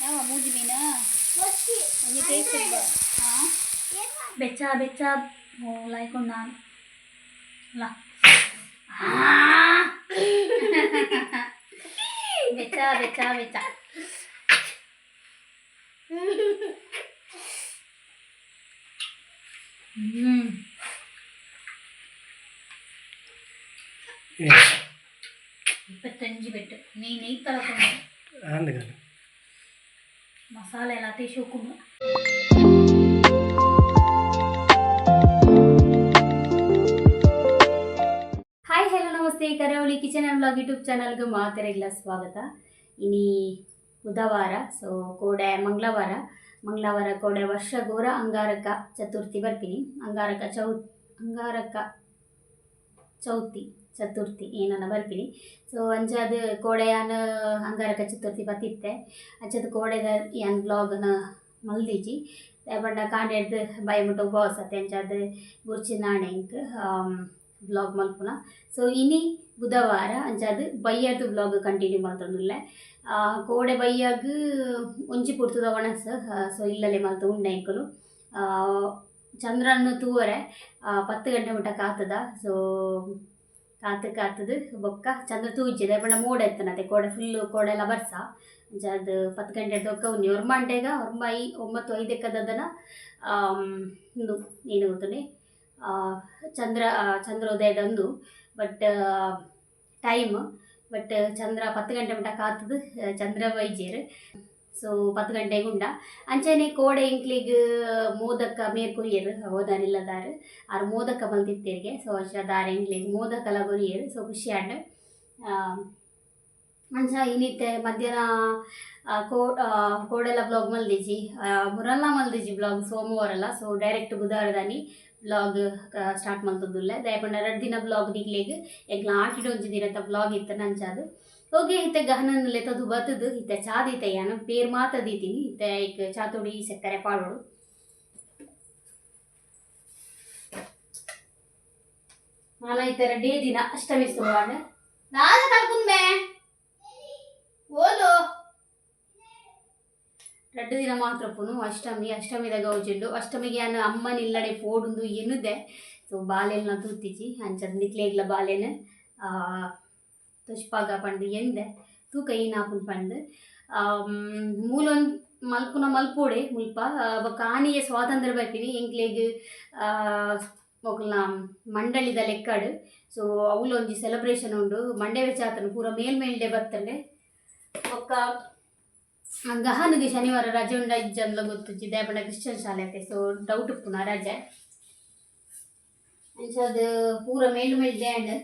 ಯಾವ ಮೂಜಿ ಮೀನ ಬಸ್ಸಿ ಒಂಜಿ ಟೇಸ್ಟ್ ಇಲ್ಲ ಹಾಂ ಬೆಚ್ಚ ಬೆಚ್ಚ ಓ ಲೈಕೊಂಡು ನಾನು ಅಲ್ಲ ಬೆಚ್ಚ ಬೆಚ್ಚ ಬೆಚ್ಚ ಹ್ಞೂ മുപ്പത്തഞ്ച് ബെഡ് നീ നെയ്ത്തളക്കുന്നു മസാല എല്ലാം തേച്ച് വെക്കുമ്പോൾ ಹಾಯ್ ಹಲೋ ನಮಸ್ತೆ. ಕರಾವಳಿ ಕಿಚನ್ ಆ್ಯಂಡ್ ಬ್ಲಾಗ್ ಯೂಟ್ಯೂಬ್ ಚಾನಲ್ಗೆ ಮಾತೆರೆಗಿಲ್ಲ ಸ್ವಾಗತ. ಇನಿ ಬುಧವಾರ ಸೊ ಕೋಡೆ ಮಂಗಳವಾರ. ಮಂಗಳವಾರ ಕೋಡೆ ವರ್ಷ ಘೋರ ಅಂಗಾರಕ ಚತುರ್ಥಿ ಬರ್ತೀನಿ. ಅಂಗಾರಕ ಚೌತ್ ಅಂಗಾರಕ ಚೌತಿ. ಚತುರ್ಥಿ ಏನನ್ನ ಬರ್ತೀನಿ. ಸೊ ಅಂಚಾದ ಕೋಡೆಯಾನ ಅಂಗಾರಕ ಚತುರ್ಥಿ ಬತ್ತಿತ್ತೆ ಅಂಚದ ಕೋಡೆದ ಯಾನ್ ಬ್ಲಾಗ್ನ ಮಲ್ದಿಜಿ. ಬಣ್ಣ ಕಾಂಡೆಡ್ ಬಯ ಮುಟ್ಟ ಉಪವಾಸ ಅಂಚಾದ ಗುರ್ಚಿ ನಾಣೆಂಕ್ ಬ್ಲಾಗ್ ಮಲ್ಪುನ. ಸೊ ಇನಿ ಬುಧವಾರ ಅಂಚಾದ ಬೈಯದು ಬ್ಲಾಗ್ ಕಂಟಿನ್ಯೂ ಮಾಡ್ತೊಂದುಲ್ಲೆ ಕೋಡೆ ಬೈಯಾಗ ಒಂಜಿ ಪುರ್ತದ ಒಣಸ ಸೊ ಇಲ್ಲಲೆ ಮಲ್ತು ಉಂಡೆ ಎಂಕುಲು ಆ, ಚಂದ್ರನ್ನು ತೂವರೆ ಪತ್ತು ಗಂಟೆ ಮುಟ್ಟ ಕಾತದ ಸೊ ಕಾತು ಕಾತದು ಬೊಕ್ಕ ಚಂದ್ರ ತೂಜಿದೆ ಬಣ್ಣ ಮೂಡ ಎತ್ತನತೆ ಕೋಡೆ ಫುಲ್ಲು ಕೋಡೆ ಎಲ್ಲ ಬರ್ಸ. ಅದು ಪತ್ತು ಗಂಟೆ ದೊಕ್ಕ ಉನ್ನಿ ಅವ್ರ ಮಂಡೆಗ ಅವ್ರ ಮೈ ಒಂಬತ್ತು ಐದಕ್ಕದನ ಒಂದು ಏನು ಗೊತ್ತನೆ ಚಂದ್ರ ಚಂದ್ರೋದಯದಂದು ಬಟ್ ಟೈಮ್ ಬಟ್ ಚಂದ್ರ ಪತ್ತು ಗಂಟೆ ಮಟ್ಟ ಕಾತದ ಚಂದ್ರ ವೈದ್ಯರು. ಸೊ ಪತ್ತು ಗಂಟೆಗೆ ಉಂಡ ಅಂಚನೆ ಕೋಡೆ ಇಂಕ್ಲಿಗ್ ಮೋದಕ ಮೇರ್ ಕೊರಿಯರ್ ಹೋದಾರಿಲ್ಲದಾರು ಆರು ಮೋದಕ ಮಲ್ತಿತ್ತೇರಿಗೆ ಸೊ ಅಷ್ಟ ದಾರ ಇಂಕ್ಲಿಗ್ ಮೋದಕಲ ಕೊರಿಯರ್ ಸೊ ಖುಷಿ ಆಂಡ್ ಅಂಚ ಇನ್ನಿತ್ತೆ ಮಧ್ಯಾಹ್ನ ಕೋ ಕೋಡೆಲ್ಲ ಬ್ಲಾಗ್ ಮಲ್ದಿಜಿ ಮುರಲ್ಲ ಮಲ್ದಿಜಿ ಬ್ಲಾಗ್ ಸೋಮವಾರಲ್ಲ ಸೊ ಡೈರೆಕ್ಟ್ ಬುಧವಾರದಾನಿ ಬ್ಲಾಗ್ ಸ್ಟಾರ್ಟ್ ಮಲ್ತದುಲ್ಲೆ ದಯಪಂಡ ಎರಡು ದಿನ ಬ್ಲಾಗ್ ನಿಗ್ಲೆಗ್ ಎಗ್ಲ ಆಟಿಡ್ ಒಂಜಿ ದಿನದ ಬ್ಲಾಗ್ ಇತ್ತ ಹೋಗಿ ಇತ್ತೆ ಗಹನನ್ಲೆ ತದು ಬತ್ತದು ಇತ್ತೆ ಚಾದ್ ಇತ್ತೆ ಯಾನು ಪೇರ್ ಮಾತದೀತೀನಿ ಇತ್ತೆ चा ಚಾತುಡಿ ಸಕ್ಕರೆ ಪಾಡೋಡು ನಾನು ಈ ತರ ಡೇ ದಿನ ಅಷ್ಟಮಿ ನಾನು ಕಲ್ಕುಂಬೆ ಓದು. ಎರಡು ದಿನ ಮಾತ್ರ ಪುನು ಅಷ್ಟಮಿ ಅಷ್ಟಮಿದ ಗೌಜಿಂಡು ಅಷ್ಟಮಿಗೆ ನಾನು ಅಮ್ಮನ ಇಲ್ಲಡೆ ಪೋಡುಂದು ಎನ್ನುದೆ. ಸೊ, ಬಾಲೆಲ್ನ ತೂತಿಜಿ ಅಂಚದ ನಿಕ್ಲೇಗ್ಲ ಬಾಲೆನ ತುಷ್ಪಾಗ ಪಂಡು ಎಂದೆ ತೂಕ ಈನಾಪುನ್ ಪಂಡು ಮೂಲೊಂದು ಮಲ್ಪುನ ಮಲ್ಪೋಡೆ, ಮುಲ್ಪ. ಬೊಕ್ಕ ಆನಿಗೆ ಸ್ವಾತಂತ್ರ್ಯ ಬರ್ತೀನಿ, ಎಂಕ್ಲೆಗ್ ಮೊಕಲ್ನ ಮಂಡಳಿದ ಲೆಕ್ಕಡು. ಸೊ ಅವಳು ಒಂಜಿ ಸೆಲೆಬ್ರೇಷನ್ ಉಂಡು. ಮಂಡೇ ವೆಚಾತನ ಪೂರ ಮೇಲ್ಮೇಲ್ಡೆ ಬರ್ತಂಡೆ. ಬೊಕ್ಕ ಗಹನಿಗೆ ಶನಿವಾರ ರಜೆ ಉಂಡ ಇಜ್ಜಂದ್ಲ ಗೊತ್ತಿಜ್ಜಿ ದೇಪಂಡ ಕ್ರಿಶ್ಚಿಯನ್ ಶಾಲೆ ಐತೆ ಸೊ ಡೌಟ್ ಪುನ ರಜೆ. ಅಂಚದು ಪೂರ ಮೇಲ್ ಡೇ ಅಂಡ್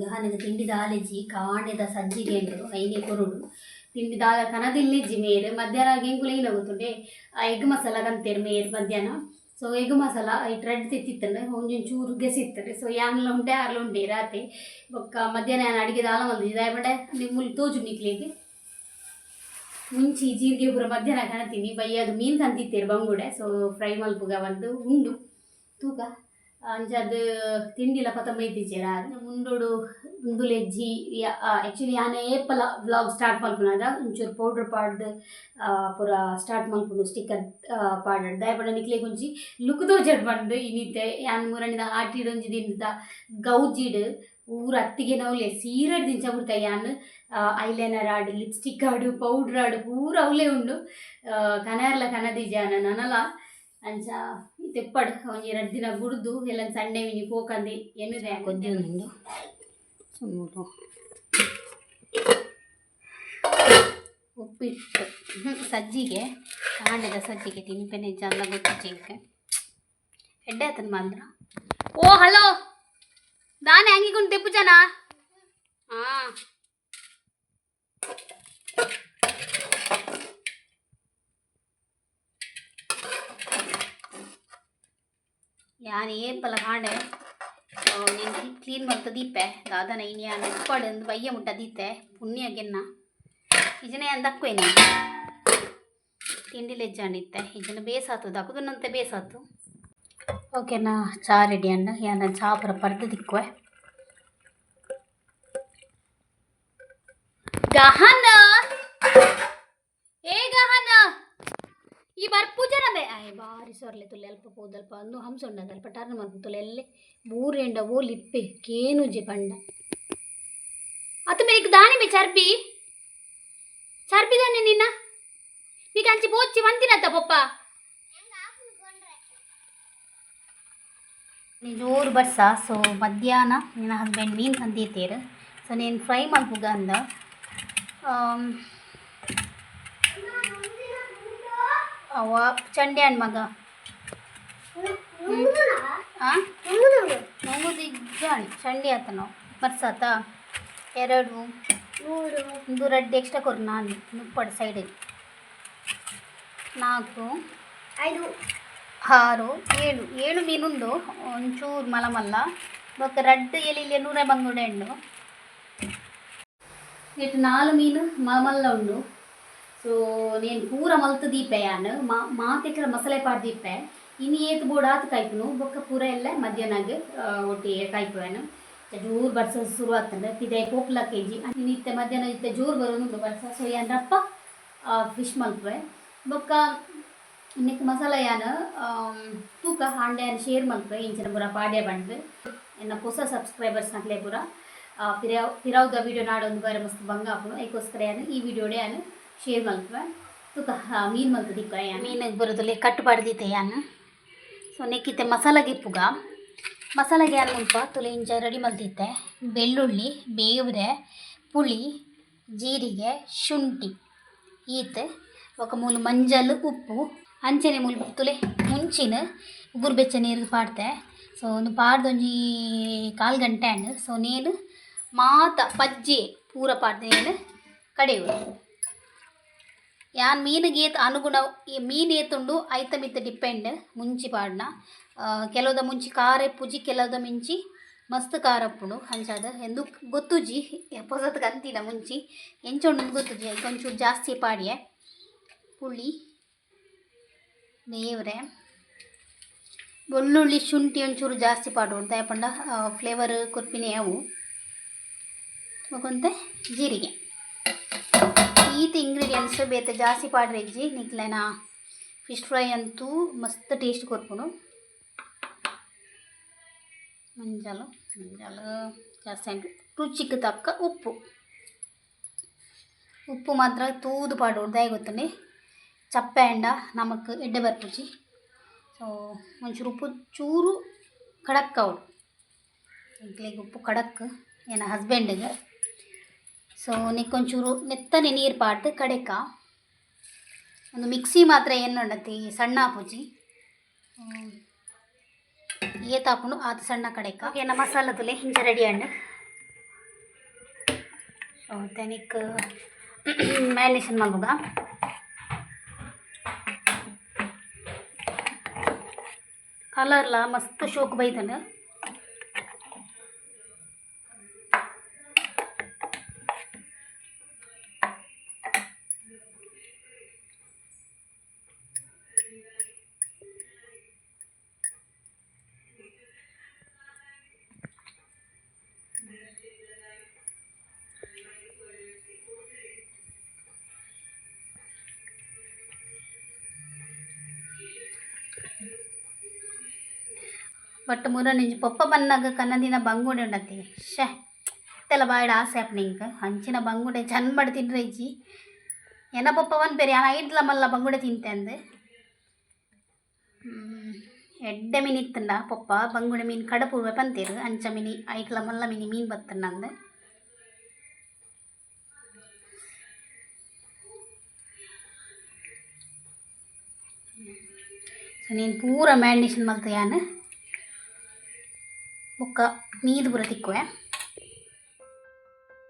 ಗಹನಿಗೆ ತಿಂಡಿ ದಾಲೆಜಿ ಕಾಣೆದ ಸಜ್ಜಿಗೆ ಅಂದರು ಐನೆ ಕೊರುಡು. ದಾಲ ಕನದಿಲ್ಲಿಜ್ಜಿ ಮೇರ್ ಮಧ್ಯಾಹ್ನ ಗೆಂಗುಲ ಏನು ಎಗ್ ಮಸಾಲ ಕಂತೇರು ಮೇರ್ ಮಧ್ಯಾಹ್ನ. ಸೊ ಎಗ್ ಮಸಾಲ ಐಟ್ ರೆಡ್ ತಿತ್ತಿತ್ತಂಡೆ ಒಂಜೊಂದು ಚೂರು ಗೆಸಿತ್ತರೆ ಸೊ ಯಾನ್ಲ ಉಂಡೆ ಆರ್ಲ ಉಂಡೆ ರಾತ್ರಿ. ಬೊಕ್ಕ ಮಧ್ಯಾಹ್ನ ಅಡಿಗೆ ದಾಲ ಮಲ್ದಿ ಬಡ ನಿಮ್ಮಲ್ಲಿ ತೋಜು ನಿಕ್ಲಿಗೆ ಮುಂಚಿ ಜೀರಿಗೆ ಪೂರ ಮಧ್ಯಾಹ್ನ ಕಾಣ್ತೀನಿ ಬೈ, ಅದು ಮೀನು ತಂದಿತ್ತೇರು ಬಂಗುಡೆ. ಸೊ ಫ್ರೈ ಮಲ್ಪುಗ ಒಂದು ಉಂಡು. ತೂಕ? ಅಂಚದು ತಿಂಡಿಲ ಪತ ಮೈತಿಚೇರ ಮುಂಡೋಡು ಉಂದುಲೆಜ್ಜಿ ಆ್ಯಕ್ಚುಲಿ ಯಾನೆ ಏಪಲ ವ್ಲಾಗ್ ಸ್ಟಾರ್ಟ್ ಮಲ್ಪುನಾದ ಒಂಚೂರು ಪೌಡ್ರ್ ಪಾಡ್ದು ಆ, ಪೂರ ಸ್ಟಾರ್ಟ್ ಮಲ್ಪುನು ಸ್ಟಿಕ್ಕರ್ ಪಾಡಡ್ ದಯಪಡ ನಿಕ್ಲೆ ಗುಂಜಿ ಲುಕ್ದೋ ಜಡ್ ಬಂದು ಇನಿತೆ ಯಾನ್ ಮೂರನಿದ ಆಟಿಡೊಂಜಿ ದಿನದ ಗೌಜಿಡ್ ಊರ ಅತ್ತಿಗೆ ನವ್ಲೆ ಸೀರಡ್ ದಿಂಚ ಬಿಡ್ತಾ ಯಾನ್ ಐಲೈನರ್ ಆಡು ಲಿಪ್ಸ್ಟಿಕ್ ಆಡು ಪೌಡ್ರ್ ಆಡು ಪೂರ ಅವಲೇ ಉಂಡು ಕನರ್ಲ ಕನದಿಜಾನ ನನಲ ಅಂಚ ತೆಪ್ಪಡ್ ಒಂಜಿ ಎರಡು ದಿನ ಗುಡ್ದು ಎಲ್ಲ ಸಂಡೆ ಮಿನಿ ಪೋಕಂದಿ. ಎನ್ನುದೆ ಕೊದ್ದಿ ಉಂಡು ಸುಮ್ಮನೆ ಉಪ್ಪಿಟ್ಟು. ಹ್ಮ್, ಸಜ್ಜಿಗೆ ಕಾಂಡದ ಸಜ್ಜಿಗೆ ತಿನ್ಪೆನೆ ಚಂದ ಗೊತ್ತು ಚಿಂಕ ಎಡ್ಡೆ ಆತನ ಮಾತ್ರ. ಓ ಹಲೋ! ದಾನೆ ಹಂಗಿಕೊಂಡು ತೆಪ್ಪು ಜನ? ಹಾಂ ഞാൻ ഏം പലകാണ്ട് ನೀನು ಕ್ಲೀನ್ ಮಾಡ್ತಾ ದೀಪೆ ದಾದನ ಇನ್ಯಾನ ಉಪ್ಪಾಡು ಒಂದು ಬಯ್ಯ ಮುಟ್ಟ ದೀತೆ ಪುಣ್ಯ ಗೆನ್ನ ಇದನ್ನೇ ಅಂದಕ್ಕೇನೆ ತಿಂಡಿ ಲೆಜ್ಜಾಂಡಿತ್ತೆ ಇಜನ ಬೇಸಾತು ದಕ್ಕದನ್ನಂತೆ ಬೇಸಾತು ಓಕೆನಾ ಚಾ ರೆಡಿ ಅಣ್ಣ ಯಾನ ಚಾ ಪರ ಪರ್ದು ದಿಕ್ಕುವೆ ಗಹನ ಈ ಬಾರ್ ಪೂಜನ ಬೇ ಆಯ್ ಬಾರಿ ಸೊರ್ಲೆ ತುಲೆ ಅಲ್ಪ ಪೋದಲ್ಪ ಅಂದು ಹಂಸೊಂಡದ ಅಲ್ಪ ಟರ್ನ್ ಮಂತುಲೆ ಎಲ್ಲೆ? ಬೂರೆಂಡ ಓ ಲಿಪ್ಪೆ ಕೇನುಜೆ ಪಂಡ. ಅತ್ತು ಮೇರಿಕ್ ದಾನಿ ಮೇ ಚರ್ಬಿ. ಚರ್ಬಿದಾನೆ ನಿನ್ನ ನೀಗ ಅಂಚಿ ಪೋಚಿ ವಂತಿನತ್ತ ಪಪ್ಪ. ಜೋರು ಬರ್ಸ. ಸೊ ಮಧ್ಯಾಹ್ನ ನಿನ್ನ ಹಸ್ಬೆಂಡ್ ಮೀನು ತಂದಿರ್ತೀರ. ಸೊ ನೀನು ಫ್ರೈ ಮಲ್ಪುಗ ಅಂದ um, ಆಮ್, ಅವ ಚಂಡೆ ಹಣ್ಣು ಮಗ ಹಾಂ ನಮ್ಮದು ಇಜ್ಜಾಣಿ ಚಂಡಿ ಆತ ನಾವು ಬರ್ಸಾತ ಎರಡು ಒಂದು ರೆಡ್ ಎಕ್ಸ್ಟ್ರಾ ಕೊರು ನಾನು ಮುಪ್ಪಡು ಸೈಡಿಗೆ ನಾಲ್ಕು ಐದು ಆರು ಏಳು ಏಳು ಮೀನುಂಡು ಒಂಚೂರು ಮಲಮಲ್ಲ ಬೊಕ್ಕ ರಡ್ಡ್ ಎಲಿಲೆ ನೂರ ಬಂಗುಡೆ ಉಂಡು ನೆಟ್ಟು ನಾಲು ಮೀನು ಮಲಮಲ್ಲ ಉಂಡು ಸೊ నేను ಪೂರ ಮಲ್ತ ದೀಪೆ ಯಾನು ಮಾ ಮಾತೆಕ್ರ ಮಸಾಲೆ ಪಾಡ್ ದೀಪೆ ಇನ್ನು ಏತ್ ಬೋಡಾತ್ ಆತು ಕಾಯ್ಪುನು ಬೊಕ್ಕ ಪೂರ ಎಲ್ಲ ಮಧ್ಯಾಹ್ನಾಗ ಒಟ್ಟಿಗೆ ಕಾಯ್ಪುವೆನು ಜೋರು ಬರ್ಸ ಶುರು ಆಗ್ತದೆ ತಿದೆ ಕೋಕ್ಲ ಕೆ ಜಿ ನಿತ್ಯ ಮಧ್ಯಾಹ್ನ ಇತ್ತೆ ಜೋರು ಬರೋದು ಬರ್ಸ ಸೊ ಏನಪ್ಪ ಫಿಶ್ ಮಲ್ಪುವೆ ಬೊಕ್ಕ ಇನ್ನಕ್ಕೆ ಮಸಾಲ ಯಾನ ತೂಕ ಹಾಂಡೆ ಶೇರ್ ಮಲ್ಪೆ ಇಂಚಿನ ಪೂರ ಪಾಡ್ಯ ಬಂದು ಎನ್ನ ಹೊಸ ಸಬ್ಸ್ಕ್ರೈಬರ್ಸ್ ನಕ್ಲೆ ಪೂರ ಆ, ಪಿರಾವ್ ಪಿರಾವ್ದ ವಿಡಿಯೋ ನಾಡೊಂದು ಬಾರಿ ಮಸ್ತ್ ಬಂಗಾಪು ಆಪುನು ಅದಕ್ಕೋಸ್ಕರ ಯಾನು ಈ ವಿಡಿಯೋಡೆ ಯಾನು ಶೇರ್ ಮಲ್ಪೆ ತೂಕ ಮೀನು ಮಲ್ತು ಮೀನಿಗೆ ಬರೋದಲ್ಲಿ ಕಟ್ ಪಡ್ದಿತ್ತೆ ಯಾನು? ಸೊ, ನೆಕ್ಕಿತ್ತೆ ಮಸಾಲ ಪುಗ. ಮಸಾಲೆಗೆ ಯಾರು ಮುಂಪ ತುಲೆ ಇಂಚ ರೆಡಿ ಮಲ್ತಿತ್ತೆ ಬೆಳ್ಳುಳ್ಳಿ ಬೇವ್ರೆ ಪುಳಿ, ಜೀರಿಗೆ, ಶುಂಠಿ, ಈತ್, ಒಕ ಮೂಲು ಮಂಜಲ್, ಉಪ್ಪು, ಅಂಚನೆ ಮೂಲು ತುಲೆ, ಮುಂಚಿನ ಉಗುರು ಬೆಚ್ಚ ನೀರು ಪಾಡ್ತೆ. ಸೊ, ಒಂದು ಪಾಡ್ದೊಂಜಿ ಕಾಲು ಗಂಟೆ ಸೊ, ನೇನು ಮಾತ, ಪಜ್ಜಿ ಪೂರ ಪಾಡ್ದೆ, ನೇನು ಯಾನ್ ಮೀನಿಗೆ ಏತ್ ಅನುಗುಣ ಈ ಮೀನು ಏತುಂಡು ಐತ ಮಿತ್ತ ಡಿಪೆಂಡ್. ಮುಂಚಿ ಪಾಡ್ನ. ಕೆಲವುದ ಮುಂಚಿ ಖಾರ ಪುಜಿ, ಕೆಲವುದ ಮಿಂಚಿ ಮಸ್ತ್ ಖಾರ ಉಪ್ಪುಂಡು ಹಂಚಾದ. ಎಂದು ಗೊತ್ತುಜಿ ಹೊಸತ್ಗೆ ಅಂತಿನ ಮುಂಚಿ. ಎಂಚೊಂಡು ಗೊತ್ತುಜಿ ಅದಕ್ಕೆ ಒಂಚೂರು ಜಾಸ್ತಿ ಪಾಡಿಯ. ಪುಳಿ ಬೇವ್ರೆ ಬೆಳ್ಳುಳ್ಳಿ ಶುಂಠಿ ಒಂಚೂರು ಜಾಸ್ತಿ ಪಾಡು ದಯಪಂಡ ಫ್ಲೇವರ್ ಕೊರ್ಪಿನಿ ಅವು. ಮಗೊಂತೆ ಜೀರಿಗೆ. ಈತ ಇಂಗ್ರೀಡಿಯೆಂಟ್ಸ್ ಬೇತೆ ಜಾಸ್ತಿ ಪಾಡ್ರೆ ಇಜ್ಜಿ ನಿಕ್ಲೆನ ಫಿಶ್ ಫ್ರೈ ಅಂತೂ ಮಸ್ತ್ ಟೇಸ್ಟ್ ಕೊರ್ಪುಡು ಮಂಜಲು, ಮಂಜಾಲ. ಜಾಸ್ತಿ ಉಂಟು ರುಚಿಗೆ ತಕ್ಕ ಉಪ್ಪು. ಉಪ್ಪು ಮಾತ್ರ ತೂದು ಪಾಡು ದಯ ಗೊತ್ತುಂಡಿ. ಚಪ್ಪೆ ಎಂಡ ನಮಕ್ ಎಡ್ಡೆ ಬರ್ಪುಜಿ ಸೊ ಒಂಚೂರು ಉಪ್ಪು ಚೂರು ಖಡಕ್ ಅವಳು ಇಂಕ್ಲಿಗೆ ಉಪ್ಪು ಖಡಕ್. ಏನ ಹಸ್ಬೆಂಡಿಗೆ ಸೊ ನಿಕ್ಕೊಂಚೂರು ನೆತ್ತನೆ ನೀರು ಪಾಡ್ದು ಕಡೆಕ ಒಂದು ಮಿಕ್ಸಿ ಮಾತ್ರ ಏನು ಉಂಡತಿ ಸಣ್ಣ ಪೂಜಿ ಏತಾಪುಂಡು ಆತ ಸಣ್ಣ ಕಡೆಕ. ಏನ ಮಸಾಲ ತುಲೆ ಹಿಂಚ ರೆಡಿ ಹಣ್ಣು ಸೊ ತೆನಿಕ್ ಮ್ಯಾರಿನೇಷನ್ ಮಾಡುವಾಗ ಕಲರ್ಲ ಮಸ್ತ್ ಶೋಕ್ ಬೈತಂಡ. ಬಟ್ ಮೂರ ನಿಂಜ ಪೊಪ್ಪ ಬನ್ನಾಗ ಕನ್ನದಿನ ಬಂಗುಡೆ ಉಂಡತಿ ಶೇ ಇತ್ತೆಲ್ಲ ಬಾಯ್ಡ ಆಸೆ ಆಪ್ ನಿಂಕ ಹಂಚಿನ ಬಂಗುಡೆ ಚಂದ ಮಾಡಿ ಇಜ್ಜಿ ಎನ ಪೊಪ್ಪ ಒಂದು ಬೇರೆ ಐಡ್ಲ ಮಲ್ಲ ಬಂಗುಡೆ ತಿಂತೆ ಅಂದು. ಎಡ್ಡೆ ಮೀನು ಇತ್ತಂಡ ಪೊಪ್ಪ, ಬಂಗುಡೆ ಮೀನು ಕಡಪೂರ್ವೆ ಪಂತೇರು. ಅಂಚ ಮಿನಿ ಐಕ್ಲ ಮಲ್ಲ ಮಿನಿ ಮೀನು ಬತ್ತಣ್ಣ ಅಂದು. ಸೊ ನೀನು ಪೂರ ಮ್ಯಾಂಡೇಷನ್ ಮಲ್ತು ಯಾನು ಬೊಕ್ಕ ಮೀದು ಪೂರ ತಿಕ್ಕುವೆ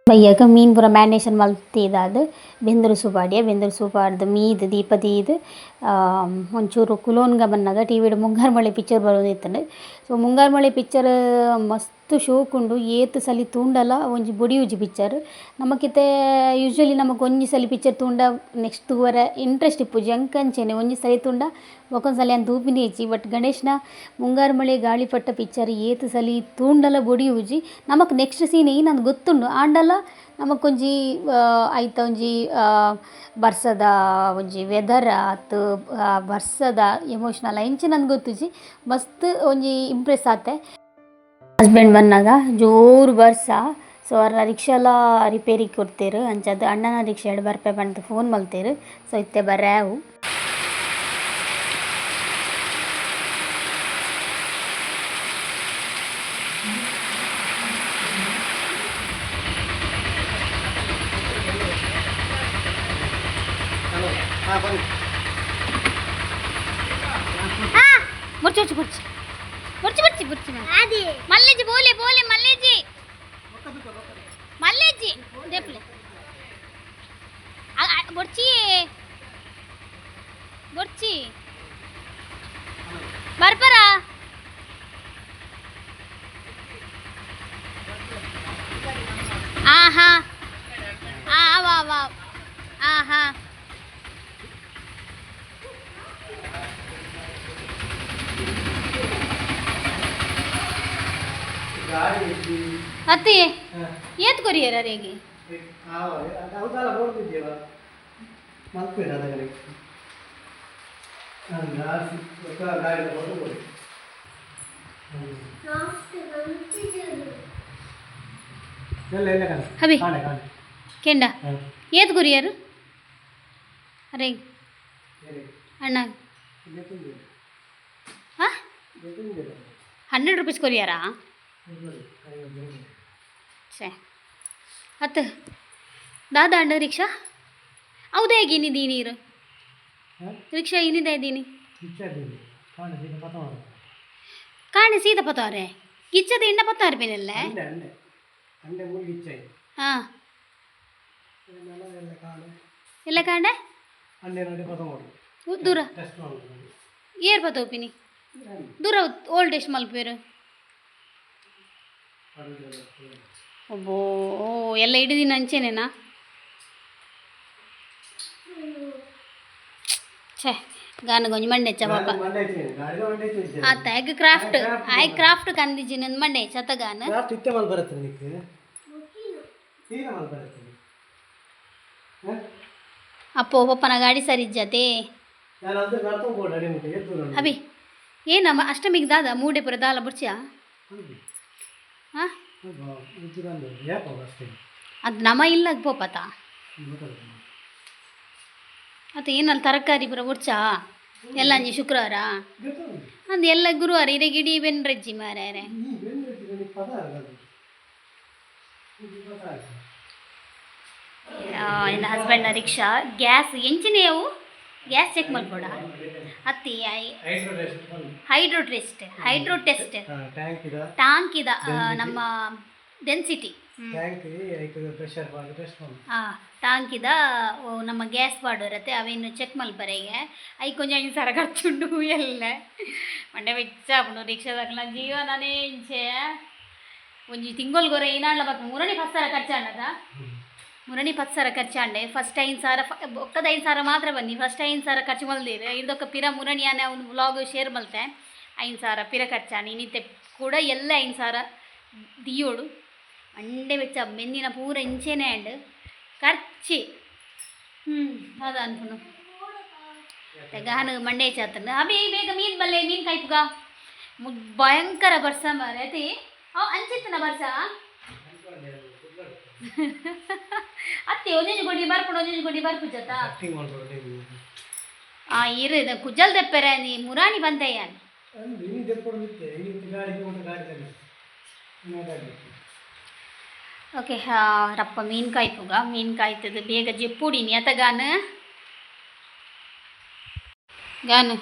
ಬಯ್ಯಾಗ ಮೀನು ಪೂರ ಮ್ಯಾರಿನೇಷನ್ ಮಲ್ತಿದಾದ ಬೆಂದರು ಸುಪಾಡಿಯ ಬೆಂದರು ಸುಪಾಡ್ದು ಮೀದು ದೀಪ ದೀದು ಒಂಚೂರು ಕುಲೋನ್ಗ ಬಂದಾಗ ಟಿ ವಿಡ್ ಮುಂಗಾರು ಮಳೆ ಪಿಕ್ಚರ್ ಬರೋದಿತ್ತಂಡು ಸೊ ಮುಂಗಾರು ಮಳೆ ಪಿಕ್ಚರ್ ಮಸ್ತ್ ಶೋಕುಂಡು, ಏತ್ ಸಲಿ ತೂಂಡಲ ಒಂಜಿ ಬೊಡಿ ಉಜಿ ಪಿಕ್ಚರ್ ನಮಕಿತೆ ಯೂಶ್ವಲಿ ನಮಕ್ ಒಂಜಿ ಸಲಿ ಪಿಕ್ಚರ್ ತೂಂಡ ನೆಕ್ಸ್ಟ್ ತೂವರೆ ಇಂಟ್ರೆಸ್ಟ್ ಇಪ್ಪುಜಿ ಅಂಚನೆ ಒಂಜಿ ಸಲಿ ತೂಂಡ ಬೊಕೊಂಜಿ ಸಲಿ ಅಂದ್ ತೂಪಿನಿ ಇಜ್ಜಿ ಬಟ್ ಗಣೇಶ್ನ ಮುಂಗಾರು ಮಳೆ ಗಾಳಿಪಟ ಪಿಕ್ಚರ್ ಏತ್ ಸಲಿ ತೂಂಡಲ ಬೊಡಿ ಉಜಿ ನಮಕ್ ನೆಕ್ಸ್ಟ್ ಸೀನ್ ಏನಂದ್ ಗೊತ್ತುಂಡು, ಆಂಡಲ ನಮಕೊಂಜಿ ಐತ ಒಂಜಿ ಬರ್ಸದ ಒಂಜಿ ವೆದರ್ ಆತ್ ಬರ್ಸದ ಎಮೋಷನಲ್ ಎಂಚಿನ ನನ್ ಗೊತ್ತುಜಿ ಮಸ್ತ್ ಒಂಜಿ ಇಂಪ್ರೆಸ್ ಆತೆ. ಹಸ್ಬೆಂಡ್ ಬಂದಾಗ ಜೋರು ಬರ್ಸ. ಸೊ ಅವ್ರನ್ನ ರಿಕ್ಷಾಲ ರಿಪೇರಿ ಕೊಡ್ತೇರು. ಅಂಚದ ಅಣ್ಣನ ರಿಕ್ಷಾ ಬರ್ಪೆ ಬಂದು ಫೋನ್ ಮಲ್ತೇರು. ಸೊ ಇತ್ತೆ ಬರ್ಯಾವು ముర్చి. ముర్చి ముర్చి ముర్చి. ముర్చి మళ్ళీ పోలే పోలే ತಗೊಂಡು ಹೇಗೆ? ಕಾಣೆ. ಕೆಂಡ. ಏತ್ ಕೊರಿಯರು ಅರೆ. ಸರಿ ಅಣ್ಣ. ಹನ್ನೆರಡು ರುಪೀಸ್ ಕೊರಿಯರಾ? ನೋಡಿ ಐವತ್ತು ರೂಪಾಯಿ. ಸೇ ಹತ್ತು ದಾದಾ ಅಂಡ ರಿಕ್ಷಾ? ಹೌದಾ ಹೇಗೇನಿದೆ ಇರು. ರಿಕ್ಷಾ ಏನಿದೆ ಇದ್ದೀನಿ ಕಾಣೆ ಸೀದಾ ಪತ್ತವ್ರೆ ಕಿಚ್ಚದ ಎಂಡ ಪತ್ತವ್ರೆ ಬೇನಲ್ಲ ಹಾಂ. ಎಲ್ಲ ಕಾಣೆ. ದೂರ. ಏರ್ ಪತ್ತೋಪಿನಿ ದೂರ ಓಲ್ಡ್ ಎಷ್ಟು ಮಲ್ಪೇರು ಒಬ್ಬೋ ಓ ಎಲ್ಲ ಹಿಡಿದಿನ ಅಂಚೆನೇನಾ? ಛೇ ಗಾನ ಗೊಂಜಿ ಮಂಡೆಚ್ಚ ಇಚ್ಛೆ ಆತ ಆಗ ಕ್ರಾಫ್ಟ್ ಹೈ ಕ್ರಾಫ್ಟ್ ಕಂದಿಜಿ ನಂದು ಮಂಡೆ ಬರುತ್ತೆ ಹಾಂ? ಅಪ್ಪೋ ಪಪ್ಪನ ಗಾಡಿ ಸರಿಜ್ಜತೆ ಅಭಿ ಏನಮ್ಮ ಅಷ್ಟಮಿಗೆ ದಾದ ಮೂಡೆ ಪುರ ದಾಲ ಬುಡ್ಚಿಯ ಹಾಂ? ಅದು ನಮ ಇಲ್ಲ ಪೋಪತ ಅದು ಏನಲ್ಲ ತರಕಾರಿ ಬರ ಉರ್ಚಾ ಎಲ್ಲ ಅಂಜಿ ಶುಕ್ರವಾರ? ಅದು ಎಲ್ಲ ಗುರುವಾರ ಇದೇ ಗಿಡಿ ಬೆನ್ರಜ್ಜಿ ಮಾರ್ಯಾರೆ. ನನ್ನ ಹಸ್ಬೆಂಡ್ನ ರಿಕ್ಷಾ ಗ್ಯಾಸ್ ಎಂಚಿನ ಅವು ಗ್ಯಾಸ್ ಚೆಕ್ ಮಾಡ್ಬೋಡ ಅತ್ತಿ hydro test hydro test. Hydro test tank ಇದೆ ನಮ್ಮ ಡೆನ್ಸಿಟಿ ಟ್ಯಾಂಕ್ ಐದು ಪ್ರೆಷರ್ ಮಾಡಿ ಟೆಸ್ಟ್ ಮಾಡಿ ಹಾಂ ಟಾಂಕ್ ಇದ ನಮ್ಮ ಗ್ಯಾಸ್ ಪಾಡು ಇರುತ್ತೆ ಅವೇನು ಚೆಕ್ ಮಲ್ಪರೆಗೆ ಐ ಕೊಂಚ ಸರ ಖರ್ಚುಂಡು ಎಲ್ಲ. ಮಂಡೆ ವೆಚ್ಚ ರಿಕ್ಷಾ ರಿಕ್ಷಾದಾಗ್ಲ ಜೀವನನೇ ಇಂಚೆ ಒಂಜಿ ತಿಂಗಲ್ಗೋರೆ ಏನಾಡ್ಲ ಬರ್ಪ ಮೂರನೇ ಫಸ್ಟ್ ಸರ ಖರ್ಚಾಂಡದ ಮೂರನೇ ಪತ್ತು ಸಾವಿರ ಖರ್ಚಾಂಡೆ ಫಸ್ಟ್ ಐದು ಸಾವಿರ ಒಕ್ಕದ ಐದು ಸಾವಿರ ಮಾತ್ರ ಬನ್ನಿ ಫಸ್ಟ್ ಐದು ಸಾವಿರ ಖರ್ಚು ಮಲ್ದಿರು ಇದೊಕ್ಕ ಪಿರ ಮುರಣಿ ಅನ್ನ ಅವ್ನು ವ್ಲಾಗ್ ಶೇರ್ ಮಲ್ತೆ ಐದು ಸಾವಿರ ಪಿರ ಖರ್ಚಾಣಿ ಇನ್ನಿತ್ತೆ ಕೂಡ ಎಲ್ಲ ಐದು ಸಾವಿರ ದಿಯೋಡು ಮಂಡೆ ವೆಚ್ಚ ಬೆಂದಿನ ಪೂರ ಇಂಚೆನೆ ಅಂಡ್ ಖರ್ಚಿ ಹ್ಞೂ ಅದ ಅನ್ಕೊಂಡು ಗಾನು ಮಂಡೆ ಚಾತನ ಅಬಿ ಬೇಗ ಮೀನು ಬಲ್ಲೆ ಮೀನು ಕಾಯ್ಪುಗ ಮು- ಭಯಂಕರ ಬರ್ಸ ಮಾರೆ ಅತಿ ಅವ್ ಅಂಚಿತ್ತನ ಬರ್ಸ ಅತ್ತೆ ಒಂದಿನ ಗುಡಿ ಬರ್ಕೊಂಡು ಒಂದಿನ ಗುಡಿ ಬರ್ಪು ಜತ ಕಟ್ಟಿಂಗ್ ಮಾಡ್ಬೋದು ಆ ಇರು ಇದು ಕುಜಲ್ ದೆಪ್ಪರೆ ನೀ ಮುರಾಣಿ ಬಂದಯ್ಯ? ಓಕೆ ರಪ್ಪ ಮೀನು ಕಾಯ್ಪುಗ ಮೀನು ಕಾಯ್ತದ ಬೇಗ ಜೆಪ್ಪುಡಿನಿ ಅತಗಾನ ಗಾನು.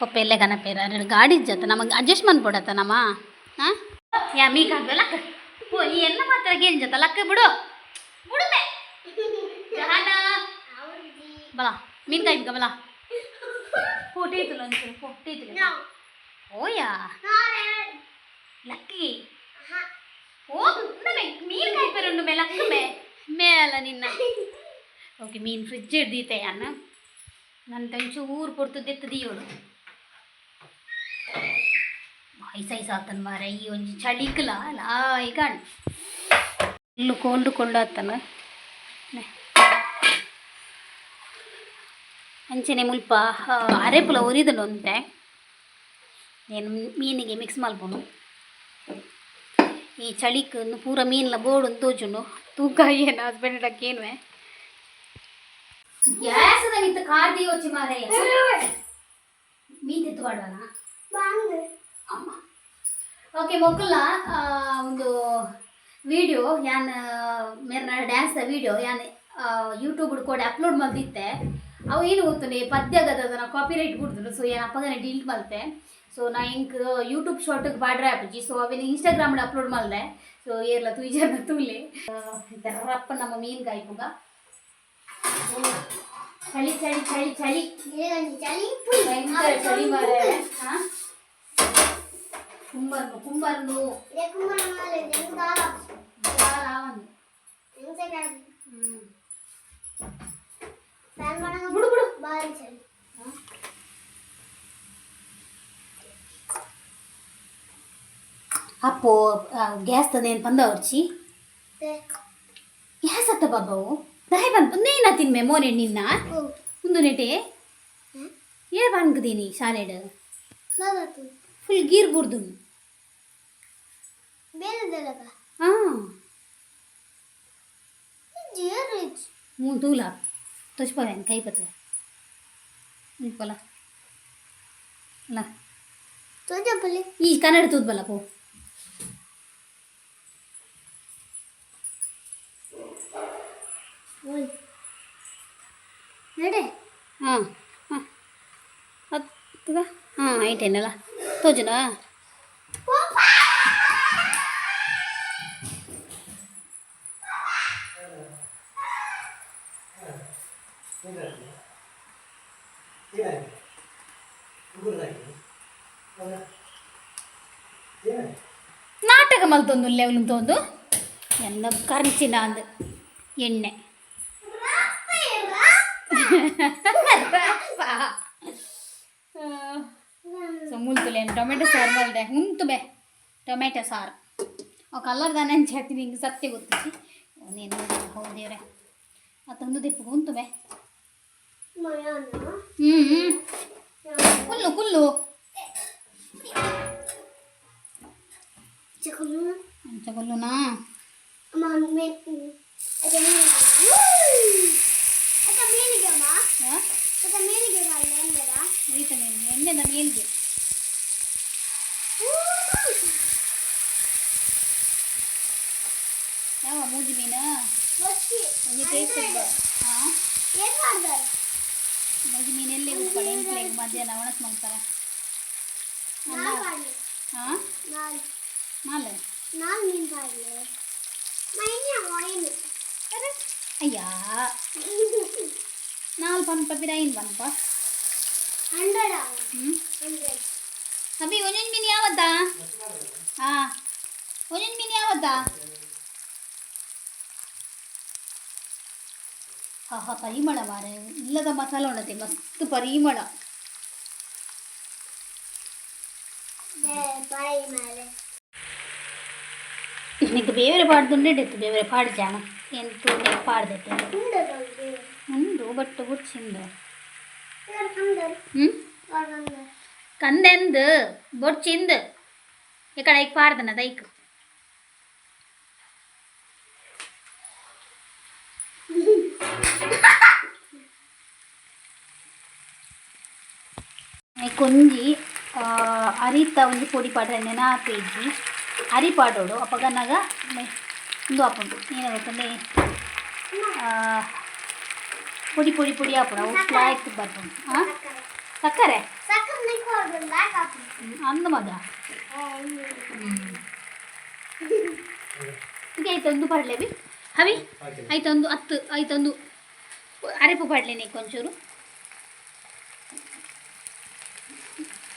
ಪಪ್ಪ ಎಲ್ಲೇ ಗನಪೇರ ಪೇರ. ಗಾಡಿ ಜತ ನಮಗೆ ಅಡ್ಜಸ್ಟ್ ಮಾಡ್ಬಿಡತ್ತ ನಮ್ಮ ಹಾಂ ಯಾ ಮೀ ಓ ಈ ಎಲ್ಲ ಮಾತ್ರ ಏನ್ ಜೊತೆ? ಲಕ್ಕ ಬಿಡು. ಬಿಡುತ್ತೆ ಬಲ ಮಿಂತ ಇದ್ಕ ಬಲ. ಫೋಟೋ ಇತ್ತು ಓಯಾ. ಲಕ್ಕಿ. ಮೀನ್ ಕಾಯ್ತಾರೆ ಉಂಡು ಮೇಲೆ ಮೇಲ ನಿನ್ನ. ಓಕೆ ಮೀನ್ ಫ್ರಿಜ್ ಹಿಡ್ದೀತೆ ಅನ್ನ ನನ್ನ ತಂಚು ಊರು ಕೊಡ್ತದ್ದೆ ಇವಳು ಐಸ್ ಆತನ್ ಮಾರ ಈ ಒಂಜಿ ಚಳಿಕಲ ಲಾಯ್ ಕಾಣ್ ಇಲ್ಲು ಕೋಲ್ಡ್ ಕೊಂಡು ಆತನ. ಅಂಚನೆ ಮುಲ್ಪ ಅರೆಪುಲ ಉರಿದನು ಅಂತೆ నేను ಮೀನಿಗೆ ಮಿಕ್ಸ್ ಮಲ್ಪೊಡು ಈ ಚಳಿಕ್ ಪೂರ ಮೀನ್ಲ ಬೋರ್ಡ್ ತೋಜುಂಡು ತೂಕ ಏನು ಹಸ್ಬೆಂಡ್ ಏನುವೆ ಗ್ಯಾಸ್ ಇತ್ತು ಕಾರ್ದಿ ಯೋಚಿ ಮಾರಯ್ಯ ಮೀನ್ ತಿತ್ತು ಅಮ್ಮ ಓಕೆ ಮಕ್ಕಳ ಒಂದು ವಿಡಿಯೋ ಯಾನ್ ಮೇರ್ನ ಡ್ಯಾನ್ಸ್ ವಿಡಿಯೋ ಯಾನ್ ಯೂಟ್ಯೂಬ್ ಕೂಡ ಅಪ್ಲೋಡ್ ಮಾಡಿದ್ದೆ ಅವು ಏನು ಗೊತ್ತುಂಡೆ ಪದ್ಯಗದ ನಾ ಕಾಪಿ ರೈಟ್ ಬಿಡ್ದು ಸೊ ಏನು ಅಪ್ಪಗನೆ ಡಿಲೀಟ್ ಮಲ್ತೆ ಸೊ ನಾ ಇಂಕ್ ಯೂಟ್ಯೂಬ್ ಶಾರ್ಟಿಗೆ ಬಾಡ್ರೆ ಆಪಜಿ ಸೊ ಅವೇನು ಇನ್ಸ್ಟಾಗ್ರಾಮ್ಡ್ ಅಪ್ಲೋಡ್ ಮಲ್ದೆ ಸೊ ಏರ್ಲ ತುಯ್ಜರ್ನ ತೂಲೆ. ರಪ್ಪ ನಮ್ಮ ಮೀನ್ ಕಾಯ್ಪುಗ ಚಳಿ ಚಳಿ ಚಳಿ ಚಳಿ. ಚಳಿ? ಚಳಿ ಮಾರ ಕುಂಬರ್ನು ಕುಂಬರ್ನು ಜಾಲಾವನು ಹ್ಮ್ ಬಿಡು ಬಿಡು ಅಪ್ಪೋ ಗ್ಯಾಸ್ ತಂದೇನು ಪಂದವರ್ಚಿ ಗ್ಯಾಸ್ ಅತ್ತ ಬಾಬಾವು ದಯ ಬಂದು ನೇನ ತಿನ್ಮೆ ಮೋನೆ ನಿನ್ನ ಮುಂದು ನೆಟೆ ಏ ಬನ್ಕದೀನಿ ಶಾಲೆಡ್ ಫುಲ್ ಗೀರ್ ಬುಡ್ದು ಹಾಂ ಮೂರು ತೂಲ ತೊಚ್ಪವೇನು ಕೈ ಪತ್ರ ನಿಲ್ಪಲ್ಲ ಅಲ್ಲ ಈ ಕನ್ನಡ ತೂದ್ಬಲ್ಲ ಪೋ ನಡೆ ಹಾಂ ಹಾಂ ಹತ್ತದ ಹಾಂ ಐಟೇನಲ್ಲ ತೋಜುನಾ ಲೆವೆಲ್ ತೋಂದು ಎಲ್ಲ ಕರ್ಚಿನ ಅಂದು ಎಣ್ಣೆ. ಸೊ ಮುಲ್ತುಲೆ ಟೊಮೆಟೊ ಸಾರು ಮಲ್ದೆ ಉಂಟು ಬೇ ಟೊಮೆಟೊ ಸಾರು. ಅವು ಕಲ್ಲರ್ ದಾನೆ ಅಂತ ಹೇಳ್ತೀನಿ ಹಿಂಗೆ ಸತ್ಯ ಗೊತ್ತಿಸಿ ನೀನು ಹೌದೇವ್ರೆ ಅತ್ತೊಂದು ದಿಪ್ಪ ಉಂಟು ಬೇ. ಹ್ಞೂ ಕುಲ್ಲು ಕುಲ್ಲು. ಅಂಚ ಕುಲ್ಲುನಾ ಹಾಂ ಉಳಿತ ನೀನು ಎಣ್ಣೆ ನಾನು ಏನಿಗೆ ಯಾವ ಮೂಜಿ ಮೀನಾ ಒಂದು ಟೇಸ್ಟ್ ಇಲ್ಲ ಹಾಂ ಮೂಜಿ ಮೀನು ಎಲ್ಲೇ ಉಟ್ಕೊಳ್ಳಿ ಎಂಟ್ಲೆ ಮಧ್ಯಾಹ್ನ ಒಣಸ್ ಮಾಡ್ತಾರೆ ಹಾಂ ನಾಳೆ ನಾನು ಮೀನ್ ಪಾಡ್ಲೆ ಮೈನ್ಯ ವಾಯಿನು ಅಯ್ಯ ನಾಲ್ ಪನ್ಪ ಬಿರಾಯಿನ್ ಪನ್ಪ ಹಂಡ್ರೆಡ್ ಹ್ಞೂ ಹಂಡ್ರೆಡ್ ಅಭಿ ಒಂದೊಂದು ಮೀನು ಯಾವತ್ತಾ ಹಾಂ ಒಂದೊಂದು ಮೀನು ಯಾವತ್ತಾ ಆಹಾ ಪರಿಮಳ ಮಾರೆ ಇಲ್ಲದ ಮಸಾಲ ಉಂಡತೆ ಮಸ್ತ್ ಪರಿಮಳ ಬಾಯಿ ಮೇಲೆ నీకు బేవరే పాడుతుండే డెత్ బేవరే పాడిచాను ఎంతో నీకు పాడదట్టు ముందు బట్టు కూర్చిందో కందెందు బొచ్చిందు ఇక్కడ ఐక్ పాడుతున్న దైక్ கொஞ்சி அரித்தா வந்து பொடி பாடுறேன் என்ன பேஜி అరి పాటోడు అప్పగనగా ముందు అప్పుడు నేను అవుతుంది పొడి పొడి పొడి అప్పుడు లాయక్ ಬರ್ಕೊಂಡು ಹಾಂ ಸಕ್ಕರೆ ಸಕ್ಕರೆ ನಿಂಗೆ ಹೋಗಲ್ಲ ಕಾಪಿ ಅಂದ ಮಗ ಈಗ ಆಯ್ತೊಂದು ಪಡ್ಲೆ ಬಿ ಹವಿ ಹಾಗೆ ಆಯ್ತೊಂದು ಹತ್ತು ಆಯ್ತೊಂದು ಅರೆಪು ಪಡ್ಲೆ ನೀ ಕೊಂಚೂರು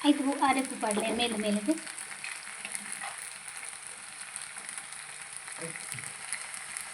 ಆಯ್ತು ಅರೆಪು ಪಡ್ಲೆ ಮೇಲೆ ಮೇಲೆದು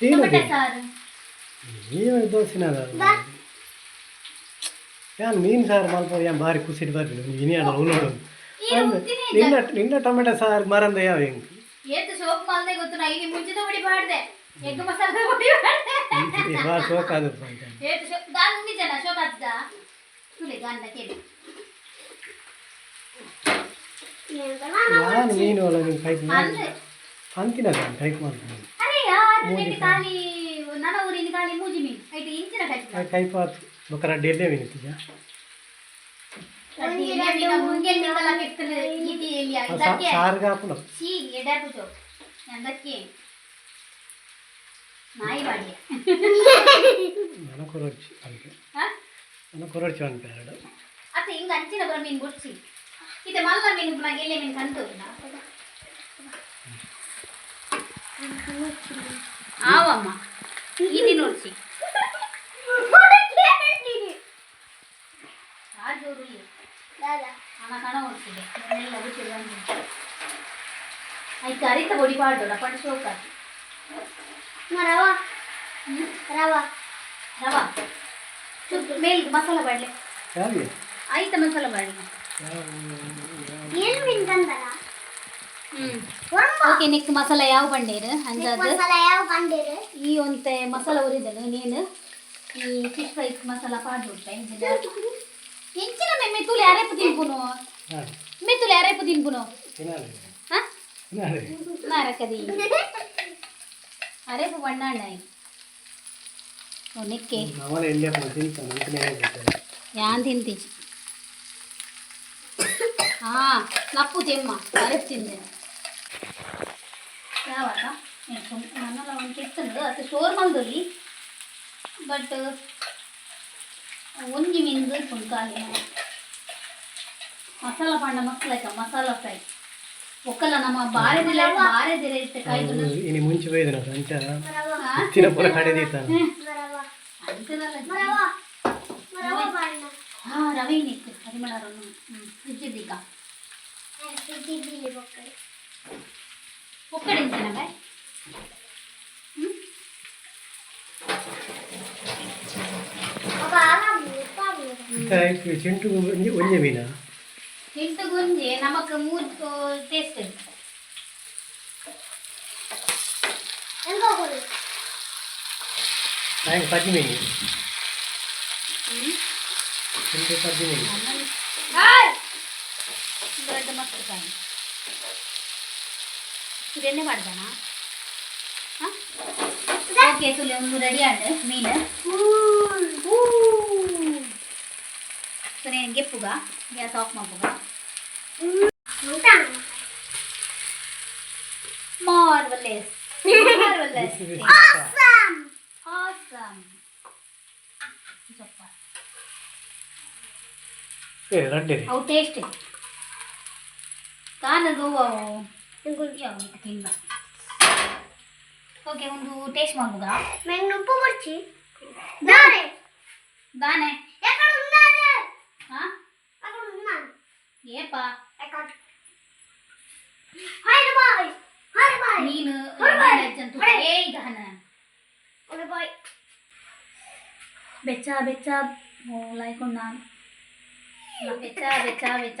ಹಿಂಚಿ ಏನು ದೋಸಿನ ಯಾನ್ ಮೀನು ಸಾರು ಮಲ್ಪ ಯಾನ್ ಭಾರಿ ಖುಷಿ ಬರ್ರಿ ನೀನೇ ಏನು ಇಲ್ಲ. ನಿನ್ನ ನಿನ್ನ ಟೊಮೆಟೊ ಸಾರು ಮರಂದ ಯಾವ ಹೆಂಗೆ ಏತು ಸೋಪ್ ಗೊತ್ತು ನಾ ಮುಂಚಿತ ಎಗ್ ಮಸಾಲ ಹೊಡಿ ಬಾಡ್ದೆ ಭಾಳ ಶೋಕ ಆಗುತ್ತೆ ಅಂತ ಏತು ಶೋಕ್ ದಾನ್ ಉಂಡಿದ್ದಲ್ಲ ಶೋಕ್ ಆಗ್ತದ ತುಳಿ ಗಂಡ ಕೇಳಿ ನಾನು ಮೀನು ಅಲ್ಲ ಕೈ ಅಂತಿನ ಕೈ ಮಾಡ್ತೀನಿ. ಟೈಪ್ ಬೊಕ್ಕ ಡೆಲ್ಲೇ ಸಾರ್ಗ ಕೊರಡ್ಚಿ ಕೊರಡ್ಚಿ ಅಂತ. ಎರಡು. ಅತ್ತ ಹಿಂಗ ಅಂಚಿನ ಬರ ಮೀನು ಬುಡ್ಸಿ. ಇದೆ ಮಲ್ಲ ಮೀನು ಗೆಲ್ಲೆ ಮೀನು ಕಂತು ಆವಮ್ಮ ಇದು ನೋಡ್ಸಿ ರಾಜೋರು ಹಣ ಕಣ ಓಡಿಸಿದೆ ಎಲ್ಲ ಬಿಟ್ಟಿಲ್ಲ ಆಯ್ತು ಅರಿತ ಬೊಡಿ ಪಾಡ್ದೋಡ ಪಂಡ ಶೋಕ ರವ ರವ ರವ ಚುಪ್ ಮೇಲ್ ಓಕೆ ನೆಕ್ಸ್ಟ್ ಮಸಾಲ ಯಾವ ಬಂಡೇರು ಕಂಡಿರು ಈ ಒಂತೆ ಮಸಾಲ ಉರಿದನು ನೀನು? ಈ ಫಿಶ್ ಫ್ರೈ ಮಸಾಲ ಪಾಡ್ಬಿಟ್ಟೆ ಹೆಂಚಿನ ಮೆ ಮೆತ್ತುಲಿ ಅರೆಪು ತಿನ್ಪುನು ಹಾಂ? ಮೆತ್ತುಲಿ ಅರೆಪು ತಿನ್ಪುನು ನಾರಕದಿ ಅರೆಪು ಬಣ್ಣಾಣ ನೆಕ್ಕೆ. ತಿಂತಾನೆ ಯಾನ್ ತಿಂತಿ ಹಾ ನಪ್ಪು ತಿಮ್ಮ ಅರೆಪು ತಿಂದೆ. ಯಾವಾಗ? ನನ್ನೆಲ್ಲ ಒಂದು ಕೆತ್ತಂದು ಅದು ಸ್ಟೋರ್ ಮಾಡ್ದಲ್ಲಿ ಬಟ್ ಒಂಜಿ ಮೀನ್ದು ಕುಂಕಾಲಿ ಮಸಾಲ ಪಂಡ ಮಕ್ಕಳಕ್ಕ ಮಸಾಲ ಫ್ರೈ. ಒಕ್ಕಲ್ಲ ನಮ್ಮ ಬಾರೆದಿಲ್ಲ ಬಾರೆದಿರ ಇತ್ತೆ ಕಾಯ್ದು ಇನಿ ಮುಂಚೆ ಬೈದನ ರವ ಇತ್ತಿನ ಪುರ ರವ. ಬಣ್ಣ ಹಾ ರವೆ ನಿತ್ತು ಪರಿಮಳ ಫ್ರಿಜ್ ಸಿಕ್ಕಿದ್ದೀವಿ ಮಕ್ಕಳು. ಒಕ್ಕಡೆ ಬಾಯ್ ಅಪ್ಪ ಆರಾಮು ಉಪ್ಪಾಗು ಚೆಂಟು ಒಂಜಿ ಒಂಜೆ ಮೀನ ಎಂಟು ಗುಂಜಿ ನಮಕ್ ಮೂರು ಟೇಸ್ಟ್ ಹೆಂಗ ಹೋಗೋದು ಆಯ್ತು ಪಜ್ಜಿ ಮೀನು ಚೆಂಟು ಪಜ್ಜಿ ಮೀನು ದೊಡ್ಡ ಮಸ್ತ್ ಕಾಯಿ ಸುರೇನೆ ಮಾಡ್ದಾನ ಓಕೆ ಸುಲೆ ಒಂದು ರೆಡಿ ಆಡು ಮೀನು ಸುರೇನ್ ಗೆಪ್ಪುಗ ಗ್ಯಾಸ್ ಆಫ್ ಮಾಡುವ ಮಾರ್ವಲೆಸ್ ಮಾರ್ವಲೆಸ್ ಆಸಮ್ ಆಸಮ್ ಏ ರೆಡ್ ಇದೆ ಅವು ಟೇಸ್ಟ್ ಇದೆ ಕಾರದು ಗುಲ್ಕಿ ಆಗುತ್ತೆ ಓಕೆ ಒಂದು ಟೇಸ್ಟ್ ಮಾಡ್ಬೋದ ನಂಗೆ ಉಪ್ಪು ಮರ್ಚಿ ದಾನೆ ದಾನೆ ಯಾಕಡೆ ಉನ್ನಾನೆ ಹಾ ಯಾಕಡೆ ಉನ್ನಾನೆ ಏಪ ಯಾಕಡೆ ಹಾಯ್ ಬಾಯ್ ಹಾಯ್ ಬಾಯ್ ನೀನು ಬಾಯ್ ಅಂತ ಏಯ್ ಗಾನ ಹೊರ ಬಾಯ್ ಬೆಚ್ಚ ಬೆಚ್ಚ ಲೈಕ್ ನಾನು ಬೆಚ್ಚ ಬೆಚ್ಚ ಬೆಚ್ಚ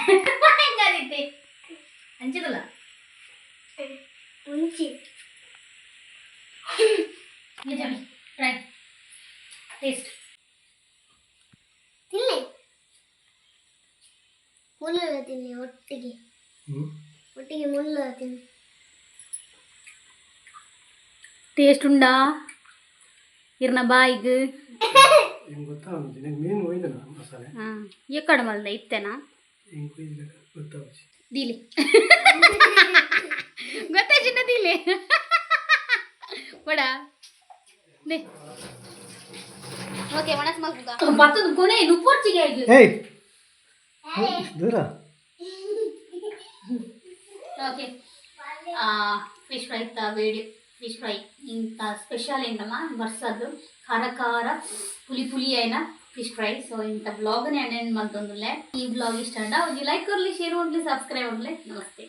ಹೆಂಗಾದೈತಿ ಹಂಚಿದಲ್ಲ ಮುಂಚಿ ನಿಜಮಿ ಟ್ರೈ ಟೇಸ್ಟ್ ತಿನ್ನಿ ಮುಳ್ಳೆಲ್ಲ ತಿನ್ನಿ ಒಟ್ಟಿಗೆ ಹ್ಞೂ ಒಟ್ಟಿಗೆ ಮುಳ್ಳು ತಿನ್ನಿ ಟೇಸ್ಟ್ ಉಂಡಾ ಇರ್ನ ಬಾಯಿಗೆ ಹಿಂಗೆ ಗೊತ್ತಾಗುತ್ತೆ ನಿಂಗೆ ಮೀನು ಒಯ್ದನ ಮಸಾಲೆ ಹಾಂ ಎಕ್ಕಡ ಮಲ್ದ ಇತ್ತೇನಾ ಎಂಕ್ವೇಜ್ ಗೊತ್ತಾಗ್ತಿ ದಿಲಿ ಗೊತ್ತಾಜಿನ ದಿಲಿ ವಡ ದೇ ಓಕೆ ಒಣಸ್ ಮಲ್ಗುಗ ಮತ್ತೊಂದು ಕೊನೆ ನುಪ್ಪೊರ್ಚಿಗೆ ಆಗಿ ಏಯ್ ದೂರ ಓಕೆ ಫಿಶ್ ಫ್ರೈ ವೇಡಿ ಫಿಶ್ ಫ್ರೈ ಇಂಥ ಸ್ಪೆಷಲ್ ఏంటమ్మా వర్షాలు కార కార పులి పులి అయినా ಫಿಶ್ ಫ್ರೈ ಸೊ ಇಂಥ ಬ್ಲಾಗ್ನೇ ಎಂಡ್ ಮಾಡ್ತಂದ್ರೆ ಈ ಬ್ಲಾಗ್ ಇಷ್ಟ ಒಂದು ಲೈಕ್ ಕೊರ್ಲಿ ಶೇರ್ ಮಾಡ್ಲಿ ಸಬ್ಸ್ಕ್ರೈಬ್ ಆಗಲಿ ನಮಸ್ತೆ.